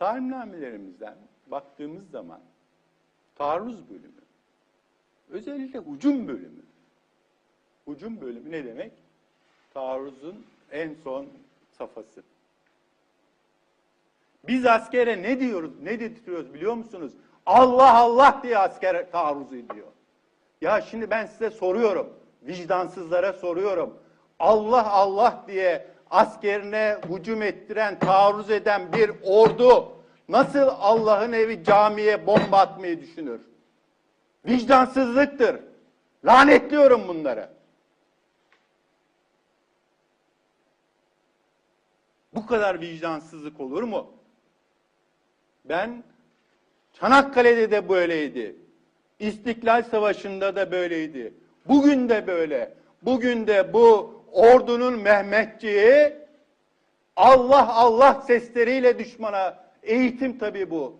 talimnamelerimizden baktığımız zaman taarruz bölümü, özellikle hücum bölümü, hücum bölümü ne demek? Taarruzun en son safhası. Biz askere ne diyoruz, ne dedirtiyoruz biliyor musunuz? Allah Allah diye asker taarruz ediyor. Ya şimdi ben size soruyorum, vicdansızlara soruyorum. Allah Allah diye askerine hücum ettiren, taarruz eden bir ordu nasıl Allah'ın evi camiye bomba atmayı düşünür? Vicdansızlıktır. Lanetliyorum bunları. Bu kadar vicdansızlık olur mu? Ben Çanakkale'de de böyleydi. İstiklal Savaşı'nda da böyleydi. Bugün de böyle. Bugün de bu ordunun Mehmetçiği Allah Allah sesleriyle düşmana eğitim tabii bu.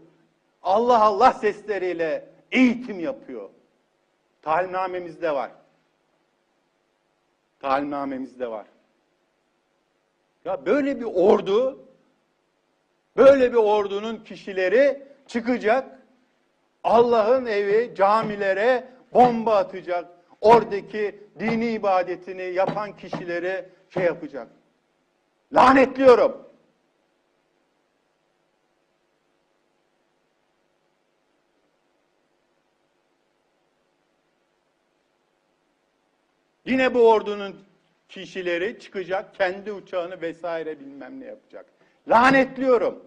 Allah Allah sesleriyle eğitim yapıyor. Talimnamemizde var. Talimnamemizde var. Ya böyle bir ordu, böyle bir ordunun kişileri çıkacak, Allah'ın evi, camilere bomba atacak. Oradaki dini ibadetini yapan kişileri şey yapacak. Lanetliyorum. Yine bu ordunun kişileri çıkacak, kendi uçağını vesaire bilmem ne yapacak. Lanetliyorum.